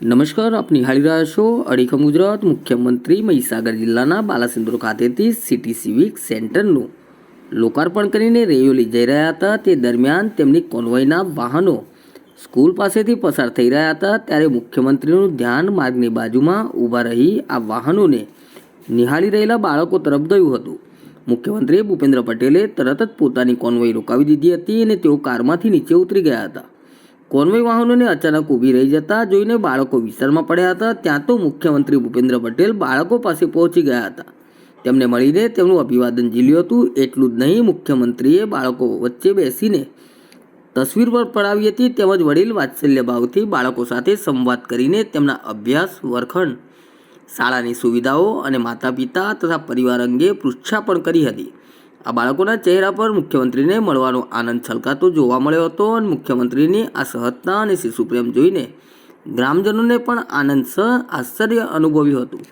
નમસ્કાર આપ નિહાળી રહ્યા છો અડીખમ ગુજરાત, મુખ્યમંત્રી મહીસાગર જિલ્લાના બાલાસિંદુર ખાતેથી સિટી સિવિક સેન્ટરનું લોકાર્પણ કરીને રેયોલી જઈ રહ્યા હતા. તે દરમિયાન તેમની કોન્વોયના વાહનો સ્કૂલ પાસેથી પસાર થઈ રહ્યા હતા. ત્યારે મુખ્યમંત્રીનું ધ્યાન માર્ગની બાજુમાં ઊભા રહી આ વાહનોને નિહાળી રહેલા બાળકો તરફ ગયું હતું. મુખ્યમંત્રી ભૂપેન્દ્ર પટેલે તરત જ પોતાની કોન્વોય રોકાવી દીધી હતી અને તેઓ કારમાંથી નીચે ઉતરી ગયા હતા. કોન્વોય વાહનોને અચાનક ઊભી રહી જતા જોઈને બાળકો વિસ્તારમાં પડ્યા હતા. ત્યાં તો મુખ્યમંત્રી ભૂપેન્દ્ર પટેલ બાળકો પાસે પહોંચી ગયા હતા. તેમને મળીને તેમનું અભિવાદન ઝીલ્યું હતું. એટલું જ નહીં, મુખ્યમંત્રીએ બાળકો વચ્ચે બેસીને તસવીર પર પડાવી હતી. તેમજ વડીલ વાત્સલ્ય ભાવથી બાળકો સાથે સંવાદ કરીને તેમના અભ્યાસ વર્ખંડ શાળાની સુવિધાઓ અને માતા પિતા તથા પરિવાર અંગે પૃચ્છા પણ કરી હતી. આ બાળકોના ચહેરા પર મુખ્યમંત્રીને મળવાનો આનંદ છલકાતો જોવા મળ્યો હતો અને મુખ્યમંત્રીની આ સહજતા અને શિશુપ્રેમ જોઈને ગ્રામજનોને પણ આનંદ સહ આશ્ચર્ય અનુભવ્યું હતું.